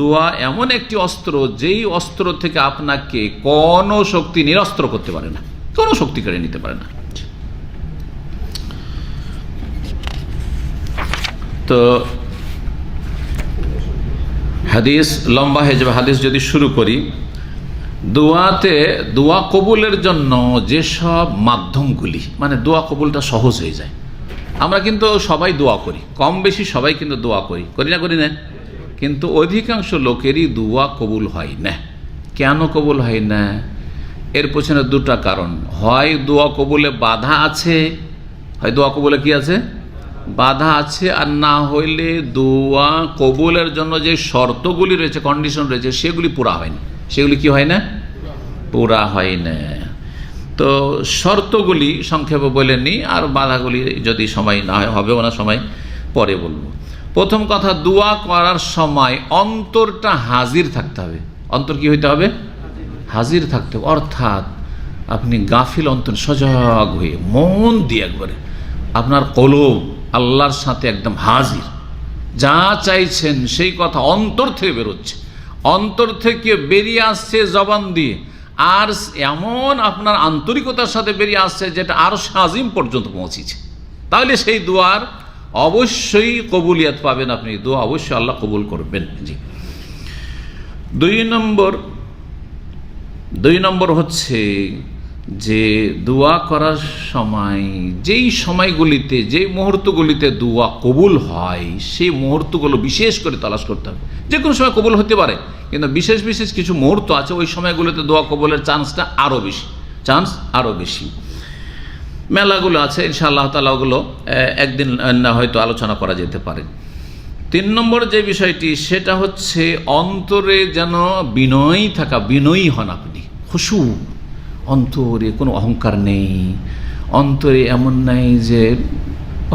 দোয়া এমন একটি অস্ত্র, যেই অস্ত্র থেকে আপনাকে কোনো শক্তি নিরস্ত্র করতে পারে না, কোনো শক্তি কেড়ে নিতে পারে না। তো হাদিস, লম্বা হয়ে যাবে হাদিস যদি শুরু করি। দোয়াতে, দোয়া কবুলের জন্য যেসব মাধ্যমগুলি মানে দোয়া কবুলটা সহজ হয়ে যায়। আমরা কিন্তু সবাই দোয়া করি, কম বেশি সবাই কিন্তু দোয়া করি। করি না করি না? কিন্তু অধিকাংশ লোকেরই দুয়া কবুল হয় না। কেন কবুল হয় না? এর পেছনে দুটা কারণ। হয় দোয়া কবুলে বাধা আছে। হয় দোয়া কবুলে কি আছে? বাধা আছে আর না হইলে দোয়া কবুলের জন্য যে শর্তগুলি রয়েছে কন্ডিশন রয়েছে, সেগুলি পুরা হয় না। সেগুলি কি হয় না? পুরা হয় না। তো শর্তগুলি সংক্ষেপে বলে নিই, আর বাধাগুলি যদি সময় না হয় হবেও না সময়, পরে বলব। প্রথম কথা, দোয়া করার সময় অন্তরটা হাজির থাকতে হবে। অন্তর কি হইতে হবে? হাজির থাকতে হবে। অর্থাৎ আপনি গাফিল অন্তর সজাগ হয়ে মন দিয়ে একবারে আপনার কলব আল্লাহর সাথে একদম হাজির। যা চাইছেন সেই কথা অন্তর থেকে বেরোচ্ছে। অন্তর থেকে বেরিয়ে আসছে জবান দিয়ে। আর এমন আপনার আন্তরিকতার সাথে বেরিয়ে আসছে যেটা আরও সাজিম পর্যন্ত পৌঁছেছে। তাহলে সেই দোয়ার অবশ্যই কবুলিয়াত পাবেন আপনি, দোয়া অবশ্যই আল্লাহ কবুল করবেন। জি। দুই নম্বর দুই নম্বর হচ্ছে যে দোয়া করার সময়, যেই সময়গুলিতে, যেই মুহূর্তগুলিতে দোয়া কবুল হয়, সেই মুহূর্তগুলো বিশেষ করে তালাশ করতে হবে। যে কোনো সময় কবুল হতে পারে, কিন্তু বিশেষ বিশেষ কিছু মুহূর্ত আছে, ওই সময়গুলোতে দোয়া কবুলের চান্সটা আরও বেশি, চান্স আরও বেশি। মেলাগুলো আছে, ইনশাআল্লাহ তালা ওগুলো একদিন না, হয়তো আলোচনা করা যেতে পারে। তিন নম্বর যে বিষয়টি, সেটা হচ্ছে অন্তরে যেন বিনয়ী থাকা, বিনয়ী হন আপনি। খুশু অন্তরে কোনো অহংকার নেই। অন্তরে এমন নাই যে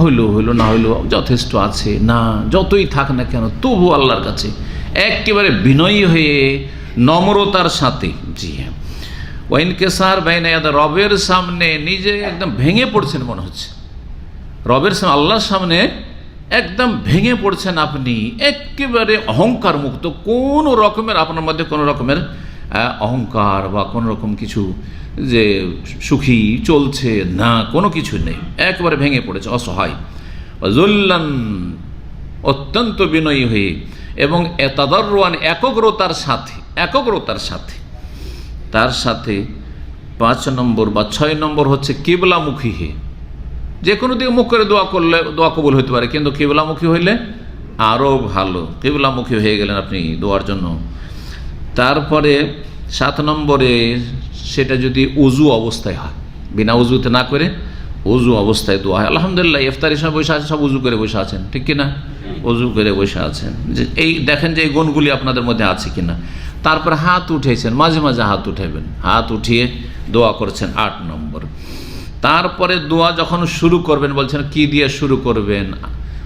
হইল হইল, না হইল, যথেষ্ট আছে, না, যতই থাক না কেন তবু আল্লাহর কাছে একেবারে বিনয়ী হয়ে, নম্রতার সাথে, জি হ্যাঁ ওয়াইন কেসার বাইনা রবের সামনে নিজে একদম ভেঙে পড়ছেন মনে হচ্ছে। রবের সামনে, আল্লাহর সামনে একদম ভেঙে পড়ছেন আপনি। একেবারে অহংকার মুক্ত, কোনো রকমের, আপনার মধ্যে কোনো রকমের অহংকার বা কোনো রকম কিছু যে সুখী চলছে না, কোনো কিছু নেই। একবারে ভেঙে পড়েছে, অসহায়। জল্লান অত্যন্ত বিনয়ী হয়ে এবং তাদর্রান একগ্রতার সাথে একগ্রতার সাথে। তার সাথে পাঁচ নম্বর বা ছয় নম্বর হচ্ছে কেবলামুখী হে। যে কোনো দিকে মুখ করে দোয়া করলে, দোয়া কবুল হতে পারে, কিন্তু কেবলামুখী হইলে আরও ভালো। কেবলামুখী হয়ে গেলেন আপনি দোয়ার জন্য। তারপরে সাত নম্বরে সেটা যদি উজু অবস্থায় হয়, বিনা উজুতে না করে, উজু অবস্থায় দোয়া হয়। আলহামদুলিল্লাহ, ইফতারি সময় বসে আছে সব উজু করে বসে আছেন, ঠিক কিনা? উজু করে বসে আছেন। যে এই দেখেন যে এই গুণগুলি আপনাদের মধ্যে আছে কিনা। তারপর হাত উঠেছেন, মাঝে মাঝে হাত উঠাবেন। হাত উঠিয়ে দোয়া করছেন আট নম্বর। তারপরে দোয়া যখন শুরু করবেন, বলছেন, কি দিয়ে শুরু করবেন?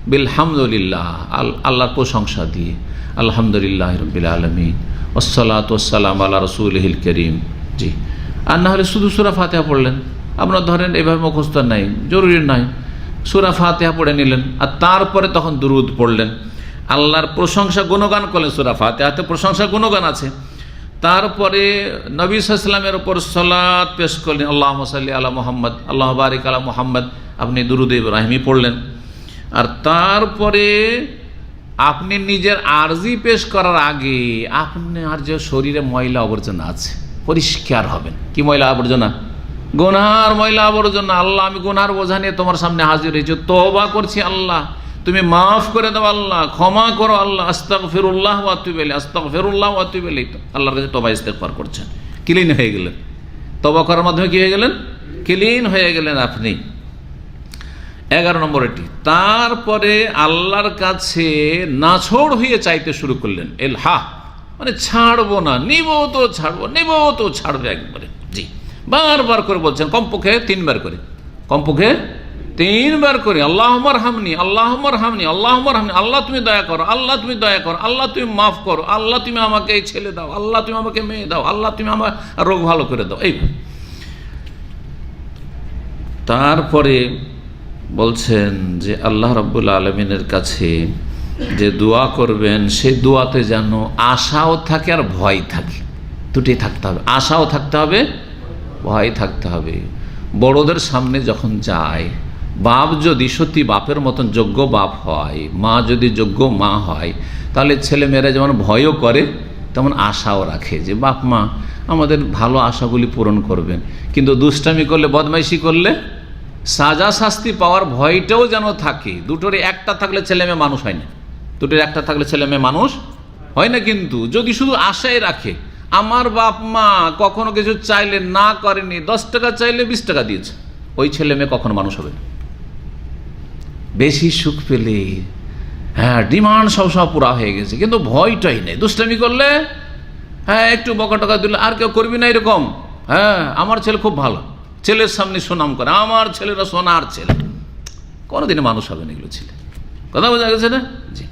বিলহামদুলিল্লাহ, আল, আল্লাহর প্রশংসা দিয়ে। আলহামদুলিল্লাহ রবিল আলমী ওসালাত ওসালাম রসুল হিল করিম। জি। আর না হলে শুধু সুরা ফাতেহা পড়লেন। আপনার ধরেন এভাবে মুখস্থ নাই, জরুরি নাই। সুরা ফাতেহা পড়ে নিলেন, আর তারপরে তখন দুরুদ পড়লেন। আল্লাহর প্রশংসা গুণগান করলেন সুরা ফাতেহাতে প্রশংসা গুণগান আছে। তারপরে নবী সাল্লামের ওপর সলাদ পেশ করলেন আল্লাহ সাল্লি আলা মোহাম্মদ, আল্লাহ বারিক আলা মোহাম্মদ, আপনি দুরুদ ইব্রাহিমি পড়লেন। আর তারপরে আপনি নিজের আর্জি পেশ করার আগে আপনি আর যে শরীরে ময়লা আবর্জনা আছে, পরিষ্কার হবেন। কি ময়লা আবর্জনা? গোনার ময়লা আবর্জনা, আল্লাহ, আমি গোনার বোঝা নিয়ে তোমার সামনে হাজির হয়েছি। তবা করছি আল্লাহ, তুমি মাফ করে দাও আল্লাহ, ক্ষমা করো আল্লাহ আস্তাক ফিরুল্লাহ ওয়াতুবেলি আস্তাক ফিরুল্লাহ ওয়াতুবেলি আল্লাহর কাছে তবা ইস্তেকবার করছেন। ক্লিন হয়ে গেলেন। তবা করার মাধ্যমে কি হয়ে গেলেন? ক্লিন হয়ে গেলেন আপনি। এগারো নম্বর এটি। তারপরে আল্লাহর কাছে নাছড় হয়ে চাইতে শুরু করলেন। এল হা মানে ছাড়বো না, নিব তো ছাড়বো, নিব তো ছাড়বে একবারে। বারবার করে বলছেন, কমপক্ষে তিনবার করে। কমপক্ষে তিনবার করে আল্লাহ হামনি আল্লাহ হামনি আল্লাহ হামনি আল্লাহ তুমি দয়া করো, আল্লাহ তুমি দয়া করো, আল্লাহ তুমি মাফ করো, আল্লাহ তুমি আমাকে এই ছেলে দাও, আল্লাহ তুমি আমাকে মেয়ে দাও, আল্লাহ তুমি আমার রোগ ভালো করে দাও এই তারপরে বলছেন যে আল্লাহ রব্বুল আলমিনের কাছে যে দোয়া করবেন, সেই দোয়াতে যেন আশাও থাকে আর ভয় থাকে। দুটি থাকতে হবে। আশাও থাকতে হবে ভয় থাকতে হবে। বড়দের সামনে যখন যায়, বাপ যদি সত্যি বাপের মতন যোগ্য বাপ হয়, মা যদি যোগ্য মা হয়, তাহলে ছেলেমেয়েরা যেমন ভয়ও করে, তেমন আশাও রাখে যে, বাপ, মা, আমাদের ভালো আশাগুলি পূরণ করবেন। কিন্তু দুষ্টামি করলে, বদমাইশি করলে, সাজা শাস্তি পাওয়ার ভয়টাও যেন থাকে। দুটোর একটা থাকলে ছেলে মেয়ে মানুষ হয় না। দুটোর একটা থাকলে ছেলে মেয়ে মানুষ হয় না কিন্তু, যদি শুধু আশাই রাখে আমার বাপ মা কখনো কিছু চাইলে না করেনি, দশ টাকা চাইলে বিশ টাকা দিয়েছে। ওই ছেলে মেয়ে কখনো মানুষ হবে বেশি সুখ পেলে হ্যাঁ ডিমান্ড সব সব পুরা হয়ে গেছে, কিন্তু ভয়টাই নেই। দুষ্টামি করলে হ্যাঁ একটু বকা টকা দিলে আর কেউ করবি না এরকম। হ্যাঁ আমার ছেলে খুব ভালো। ছেলের সামনে সুনাম করে, আমার ছেলেরা সোনার ছেলে। কোনোদিনে মানুষ হবে না এগুলো ছেলে। কথা বোঝা গেছে না? জি।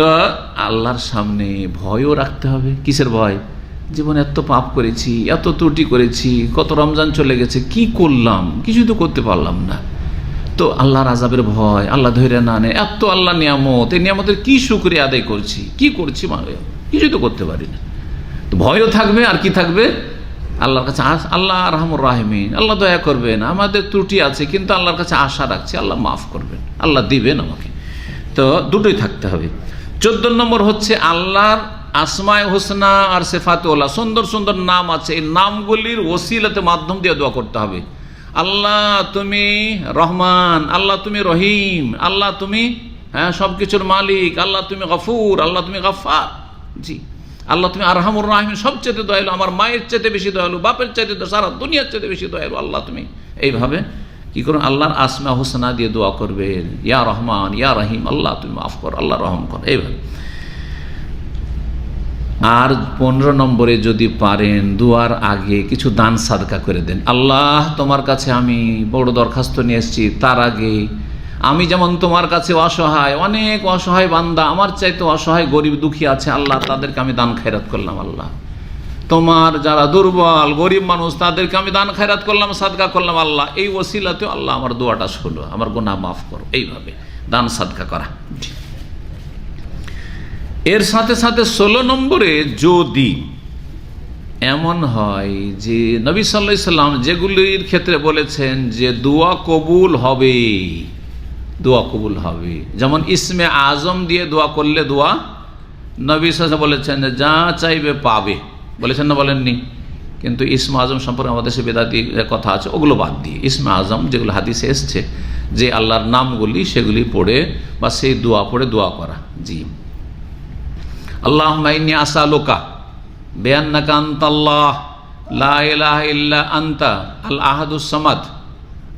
তো আল্লাহর সামনে ভয়ও রাখতে হবে। কিসের ভয়? জীবনে এত পাপ করেছি, এত ত্রুটি করেছি, কত রমজান চলে গেছে, কি করলাম? কিছুই তো করতে পারলাম না। তো আল্লাহর আজাবের ভয়, আল্লাহ ধৈর্য না নে এত আল্লাহ নিয়ামত, এই নিয়ামতের কি শুক্রিয়া আদায় করছি? কি করছি মানে? কিছুই তো করতে পারি না। তো ভয়ও থাকবে, আর কি থাকবে? আল্লাহর কাছে আল্লাহ রহমুর রাহমিন, আল্লাহ দয়া করবেন, আমাদের ত্রুটি আছে, কিন্তু আল্লাহর কাছে আশা রাখছি, আল্লাহ মাফ করবেন, আল্লাহ দিবেন আমাকে। তো দুটোই থাকতে হবে। চোদ্দ নম্বর হচ্ছে আল্লাহর আসমায় হোসনা আর সেফাতেওয়ালা সুন্দর সুন্দর নাম আছে। এই নামগুলির ওসিলাতে মাধ্যম দিয়ে দোয়া করতে হবে। আল্লাহ তুমি রহমান, আল্লাহ তুমি রহিম, আল্লাহ তুমি হ্যাঁ সব কিছুর মালিক, আল্লাহ তুমি গফুর, আল্লাহ তুমি গফার জি। আল্লাহ তুমি আরহামুর রাহিম সবচেয়ে দয়ালু, আমার মায়ের চাইতে বেশি দয়ালু, বাপের চাইতে সারা দুনিয়ার চাইতে বেশি দয়ালু, আল্লাহ তুমি। এইভাবে কি করুন? আল্লাহর আসমা হোসনা দিয়ে দোয়া করবেন। ইয়া রহমান, ইয়া রহিম, আল্লাহ তুমি মাফ কর, আল্লাহ রহম কর। এইভাবে। আর পনেরো নম্বরে যদি পারেন, দুয়ার আগে কিছু দান সাদকা করে দেন। আল্লাহ তোমার কাছে আমি বড় দরখাস্ত নিয়ে এসেছি, তার আগে আমি যেমন তোমার কাছে অসহায়, অনেক অসহায় বান্দা, আমার চাইতে অসহায়, গরিব, দুঃখী আছে, আল্লাহ তাদেরকে আমি দান খায়রাত করলাম, আল্লাহ। তোমার যারা দুর্বল, গরিব মানুষ, তাদেরকে আমি দান খায়রাত করলাম, সাদকা করলাম, আল্লাহ। এই ওসিলাতেও আল্লাহ আমার দোয়াটা শুলো আমার গোনা মাফ করো। এইভাবে দান, সাদকা করা। এর সাথে সাথে ষোলো নম্বরে যদি এমন হয় যে নবী সাল্লাহ সাল্লাম যেগুলির ক্ষেত্রে বলেছেন যে দোয়া কবুল হবে, দোয়া কবুল হবে। যেমন ইসমে আজম দিয়ে দোয়া করলে দোয়া নবী সাল্লাম বলেছেন যা চাইবে পাবে। বলেছেন, না, বলেননি। কিন্তু ইসমে আজম সম্পর্কে আমাদের সে বেদাতি কথা আছে, ওগুলো বাদ দিয়ে। ইসমে আজম যেগুলো হাদিসে এসছে, যে আল্লাহর নামগুলি, সেগুলি পড়ে বা সেই দোয়া পড়ে দোয়া করা। জি। আল্লাহ মাইনি আসালুকা বেয়ান্নাকা আন্তাল্লাহ, লা ইলাহা ইল্লা আন্তা আল আহাদুস সামাদ,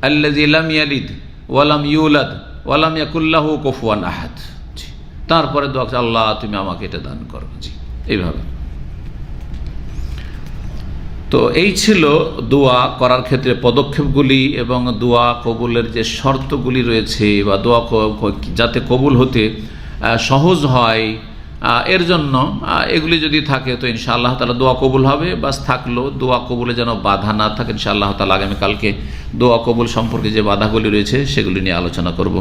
আল্লাযী লাম ইয়ালিদ ওয়া লাম ইউলাদ ওয়া লাম ইয়াকুল লাহু কুফুয়ান আহাদ। তারপরে দোয়া আল্লাহ, তুমি আমাকে এটা দান করো। জি। এইভাবে। তো এই ছিল দোয়া করার ক্ষেত্রে পদক্ষেপগুলি এবং দোয়া কবুলের যে শর্তগুলি রয়েছে বা দোয়া যাতে কবুল হতে সহজ হয় এর জন্য এগুলি যদি থাকে তো ইনশাআল্লাহ তালা দোয়া কবুল হবে। বাস থাকল দোয়া কবুলে যেন বাধা না থাকে, ইনশাআল্লাহ তালা আগামীকালকে দোয়া কবুল সম্পর্কে যে বাধাগুলি রয়েছে সেগুলি নিয়ে আলোচনা করব।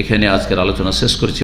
এখানে আজকের আলোচনা শেষ করছি।